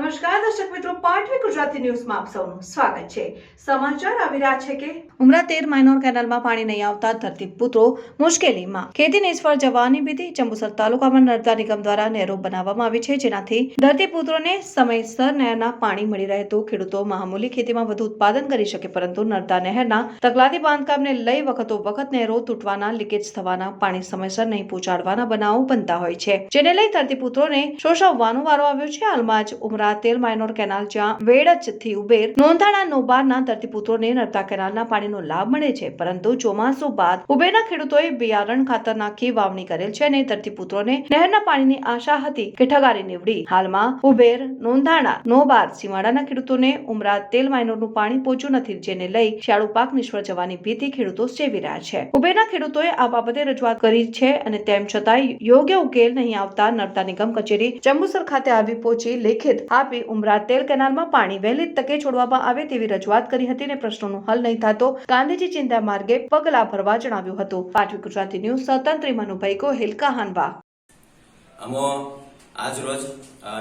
નમસ્કાર, દર્શક મિત્રો, પાટવી ગુજરાતી ન્યૂઝમાં આપ સૌનું સ્વાગત છે. સમાચાર આવી રહ્યા છે કે ઉમરા તેર માઇનોર કેનાલમાં પાણી નહીં આવતા ધરતીપુત્રો મુશ્કેલીમાં. ખેતી નિષ્ફળ જવાની ભીતિ જંબુસર તાલુકામાં નર્મદા નિગમ દ્વારા નહેરો બનાવવામાં આવી છે, જેનાથી ધરતીપુત્રોને સમયસર નહેરના પાણી મળી રહે તો ખેડૂતો મામૂલી ખેતીમાં વધુ ઉત્પાદન કરી શકે, પરંતુ નર્મદા નહેરના તકલાદી બાંધકામને લઈ વખતો વખત નહેરો તૂટવાના, લીકેજ થવાના, પાણી સમયસર નહીં પહોંચાડવાના બનાવો બનતા હોય છે. જેને લઈ ધરતીપુત્રોને શોષવવાનો વારો આવ્યો છે. હાલમાં જ ઉમરા તેલ માઇનોર કેનાલ જ્યાં વેડજથી ઉબેર નોંધાણા નોબારના ધરતીપુત્રોને નર્મદા કેનાલના પાણીનો લાભ મળે છે. પરંતુ ચોમાસું બાદ ઉબેરના ખેડૂતોએ બિયારણ ખાતર નાખી વાવણી કરેલ છે અને ધરતીપુત્રોને નહેરના પાણીની આશા હતી કે ઠગારી નીવડી. હાલમાં ઉબેર, નોંધાણા, નોબાર સીમાડાના ખેડૂતોને ઉમરા તેલ માઇનોરનું પાણી પહોંચ્યું નથી જેને લઈ શિયાળુ પાક નિષ્ફળ જવાની ભીતિ ખેડૂતો સેવી રહ્યા છે. ઉબેરના ખેડૂતોએ આ બાબતે રજૂઆત કરી છે અને તેમ છતાંય યોગ્ય ઉકેલ નહીં આવતા નર્મદા નિગમ કચેરી જંબુસર ખાતે આવી પહોંચી લેખિત આપી ઉમરા તેલ કેનાલમાં પાણી વહેલી તકે છોડવામાં આવે તેવી રજૂઆત કરી હતી અને પ્રશ્નોનો હલ નહીં થતો. ગાંધીજી ચિંતા માર્ગે પગલા ભરવા જણાવ્યું હતું. પાટવી ગુજરાતી ન્યૂઝ, સ્વતંત્રી મનુભાઈ ગોહિલ, કહાનવા. આજ રોજ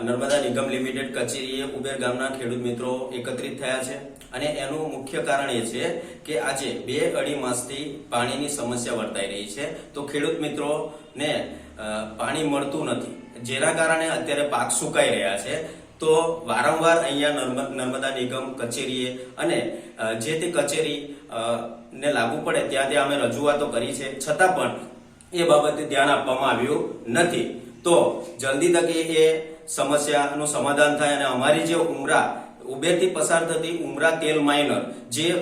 નર્મદા નિગમ લિમિટેડ કચેરીએ ઉબેર ગામના ખેડૂત મિત્રો એકત્રિત થયા છે અને એનું મુખ્ય કારણ એ છે કે આજે બે અઢી માસથી પાણીની સમસ્યા વર્તાઈ રહી છે. તો ખેડૂત મિત્રોને ને પાણી મળતું નથી. જેના કારણે અત્યારે પાક સુકાઈ રહ્યા છે. તો વારંવાર અહીંયા નર્મ- નર્મદા નિગમ કચેરીએ અને જે તે કચેરી ને લાગુ પડે ત્યાં ત્યાં અમે રજૂઆતો કરી છે. છતાં પણ એ બાબતે ધ્યાન આપવામાં આવ્યું નથી. તો જલ્દી તકે એ સમસ્યાનું સમાધાન થાય અને અમારી જે ઉમરા, ઉબેરથી પસાર થતી ઉમરા તેલ માઇનર, જે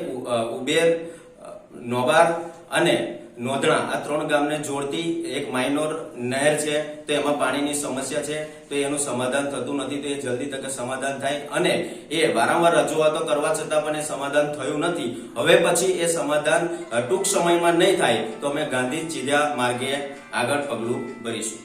ઉબેર નોબાર અને નોંધણા. આ ત્રણ ગામને જોડતી એક માઇનોર નહેર છે, તો એમાં પાણીની સમસ્યા છે, તો એનું સમાધાન થતું નથી, તો એ જલ્દી તકે સમાધાન થાય. અને એ વારંવાર રજૂઆતો કરવા છતાં પણ એ સમાધાન થયું નથી. હવે પછી એ સમાધાન ટૂંક સમયમાં નહીં થાય, તો અમે ગાંધી ચીધા માર્ગે આગળ પગલું ભરીશું.